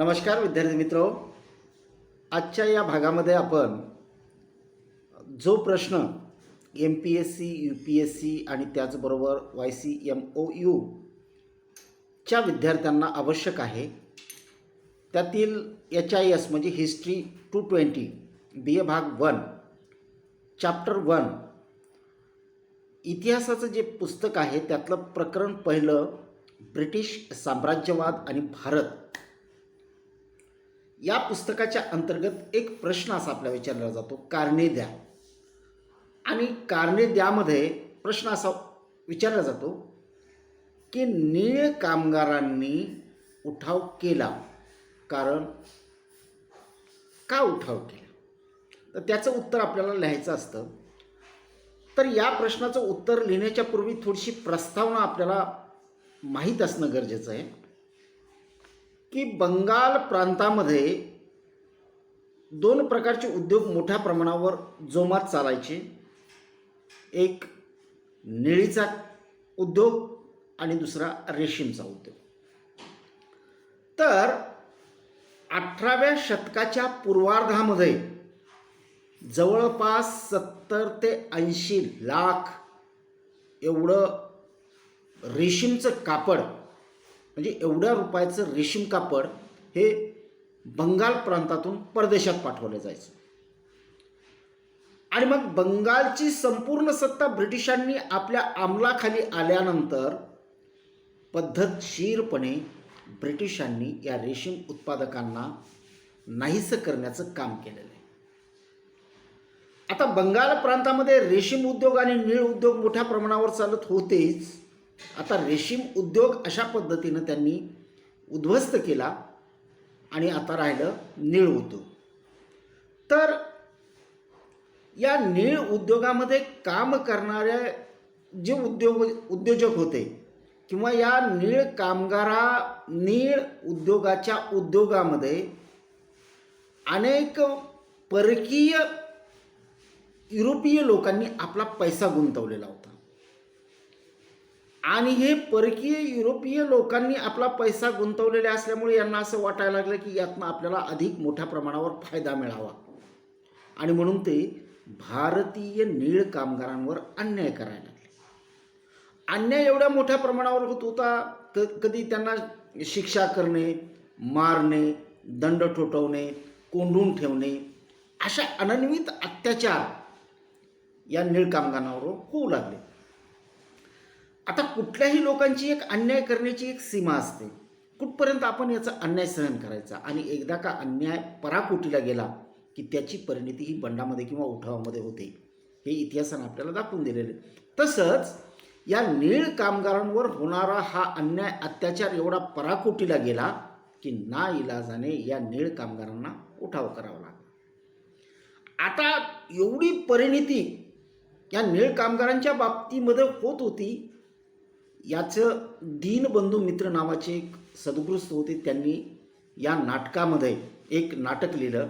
नमस्कार विद्यार्थी मित्र. आजच्या या भागामध्ये आपण जो प्रश्न M P S C U P S C आणि त्याचबरोबर Y C M O U च्या विद्यार्थ्यांना आवश्यक आहे त्यातील एच आय एस म्हणजे history two twenty B A भाग वन चॅप्टर वन इतिहासाचं जे पुस्तक आहे त्यातलं प्रकरण पहिलं ब्रिटिश साम्राज्यवाद आणि भारत. या पुस्तकाच्या अंतर्गत एक प्रश्न असा आपल्याला विचारला जातो कारणे द्या. आणि कारणे द्यामध्ये प्रश्न असा विचारला जातो की नीळ कामगारांनी उठाव केला कारण का उठाव केला? तर त्याचं उत्तर आपल्याला लिहायचं असतं. तर या प्रश्नाचं उत्तर लिहिण्याच्या पूर्वी थोडीशी प्रस्तावना आपल्याला माहीत असणं गरजेचं आहे. की बंगाल प्रांतामध्ये दोन प्रकारचे उद्योग मोठ्या प्रमाणावर जोमात चालायचे. एक निळीचा उद्योग आणि दुसरा रेशीमचा उद्योग. तर अठराव्या शतकाच्या पूर्वार्धामध्ये जवळपास सत्तर ते ऐंशी लाख एवढं रेशीमचं कापड म्हणजे एवढ्या रुपयाचं रेशीम कापड हे बंगाल प्रांतातून परदेशात पाठवलं जायचं. आणि मग बंगालची संपूर्ण सत्ता ब्रिटिशांनी आपल्या अंमलाखाली आल्यानंतर पद्धतशीरपणे ब्रिटिशांनी या रेशीम उत्पादकांना नाहीसं करण्याचं काम केलेलं आहे. आता बंगाल प्रांतामध्ये रेशीम उद्योग आणि नीळ उद्योग मोठ्या प्रमाणावर चालत होतेच. आता रेशीम उद्योग अशा पद्धतीनं त्यांनी उद्ध्वस्त केला आणि आता राहिलं नीळ उद्योग. तर या नीळ उद्योगामध्ये काम करणारे जे उद्योग उद्योजक होते किंवा या नीळ कामगारा नीळ उद्योगाच्या उद्योगामध्ये अनेक परकीय युरोपीय लोकांनी आपला पैसा गुंतवलेला होता. आणि हे परकीय युरोपीय लोकांनी आपला पैसा गुंतवलेला असल्यामुळे यांना असं वाटायला लागलं की यातनं आपल्याला अधिक मोठ्या प्रमाणावर फायदा मिळावा. आणि म्हणून ते भारतीय नीळ कामगारांवर अन्याय करायला लागले. अन्याय एवढ्या मोठ्या प्रमाणावर होत होता क कधी त्यांना शिक्षा करणे मारणे दंड ठोठवणे कोंडून ठेवणे अशा अनन्वित अत्याचार या नीळ कामगारांवर होऊ लागले. आता कुठल्याही लोकांची एक अन्याय करण्याची एक सीमा असते. कुठपर्यंत आपण याचा अन्याय सहन करायचा? आणि एकदा का अन्याय पराकोटीला गेला की त्याची परिणिती ही बंडामध्ये किंवा उठावामध्ये होते. हे इतिहासानं आपल्याला दाखवून दिलेले तसंच या नीळ कामगारांवर होणारा हा अन्याय अत्याचार एवढा पराकोटीला गेला की ना इलाजाने या नीळ कामगारांना उठाव करावा लागला. आता एवढी परिणिती या नीळ कामगारांच्या बाबतीमध्ये होत होती याचं दीनबंधू मित्र नावाचे एक सद्गृस्त होते त्यांनी या नाटकामध्ये एक नाटक लिहिलं.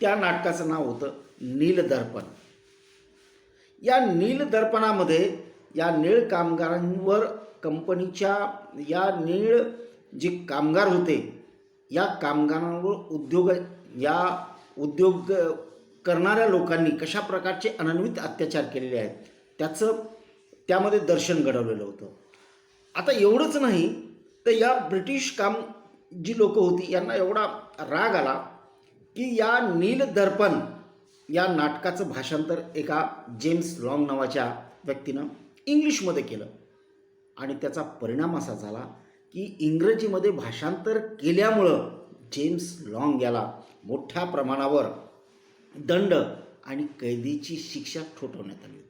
त्या नाटकाचं नाव होतं नीलदर्पण. या नीलदर्पणामध्ये या नीळ कामगारांवर कंपनीच्या या नीळ जे कामगार होते या कामगारांवर उद्योग या उद्योग करणाऱ्या लोकांनी कशा प्रकारचे अनन्वित अत्याचार केलेले आहेत त्याचं त्यामध्ये दर्शन घडवलेलं होतं. आता एवढंच नाही तर या ब्रिटिश काम जी लोकं होती यांना एवढा राग आला की या नील दर्पण या नाटकाचं भाषांतर एका जेम्स लॉंग नावाच्या व्यक्तीनं इंग्लिशमध्ये केलं. आणि त्याचा परिणाम असा झाला की इंग्रजीमध्ये भाषांतर केल्यामुळं जेम्स लॉंग याला मोठ्या प्रमाणावर दंड आणि कैदीची शिक्षा ठोठवण्यात आली होती.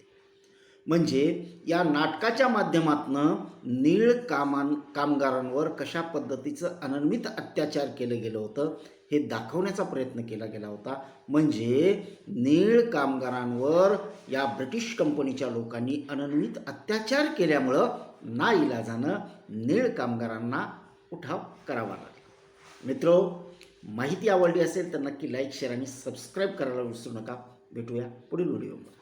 म्हणजे या नाटकाच्या माध्यमातनं नीळ कामान कामगारांवर कशा पद्धतीचं अनन्वित अत्याचार केलं गेलं होतं हे दाखवण्याचा प्रयत्न केला गेला होता. म्हणजे नीळ कामगारांवर या ब्रिटिश कंपनीच्या लोकांनी अनन्वित अत्याचार केल्यामुळं ना इलाजानं नीळ कामगारांना उठाव करावा लागला. मित्रो माहिती आवडली असेल तर नक्की लाईक शेअर आणि सबस्क्राईब करायला विसरू नका. भेटूया पुढील व्हिडिओमध्ये.